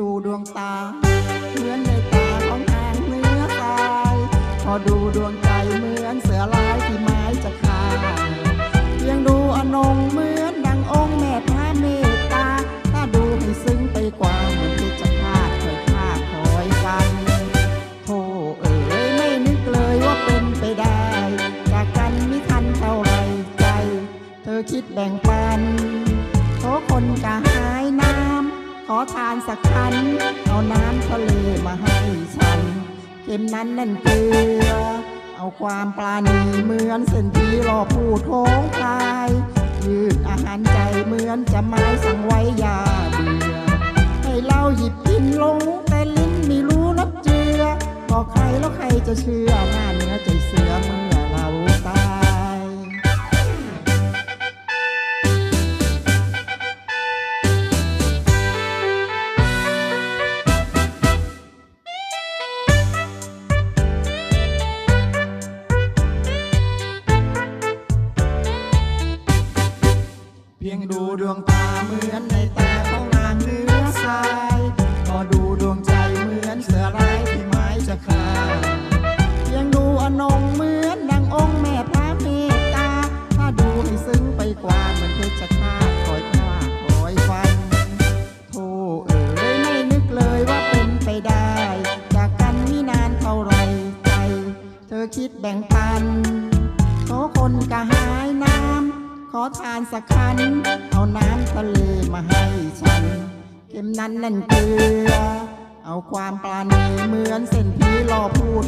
ดูดวงตา เหมือนในตาของนางเนื้อตายพอดูดวงใจเหมือนเสือลายที่ไม้จะขาดยังดูอนงเหมือนดังองค์แม่พระเมตตา ถ้าดูให้ซึ้งไปกว่าเหมือนที่จะพลาดคอยฆ่าคอยกันโธ่เอ๋ยไม่นึกเลยว่าเป็นไปได้ จากกันไม่ทันเท่าไรใจ เธอคิดแบ่งปันโธคนจะหายหน้า ขอทานสักคันเอาน้ำทะเลมาให้ฉันเข็มนั้นนั่นเกลือ เอาความปราณีเหมือนเส้นที่รอผู้โทงพลายยืดอาหารใจเหมือนจะไม้สั่งไว้ยาเบื่อให้เราหยิบกินลงแต่ลิ้นไม่รู้รสเจือบอกใครแล้วใครจะเชื่อน้าน พียงดูดวงตาเหมือนในแตาของนางเนื้อทรายก็ดูดวงใจเหมือนเสือร้ายที่ไม้จะขาดเพียงดูอนงเหมือนดังองค์แม่พระเมตตา ถ้าดูให้ซึ้งไปกว่าเหมือนเพชรฆาตคอยฆ่าคอยฟันโธ่เอ๋ยไม่นึกเลยว่าเป็นไปได้ จากกันไม่นานเท่าไรใจ เธอคิดแบ่งปันโถคนกะหายน้ำ อทานสักคัน เอาน้ำทะเลมาให้ฉัน เข็มนั้นนั่นเกลือ เอาความปราณีเหมือนเส้นผีรอพูด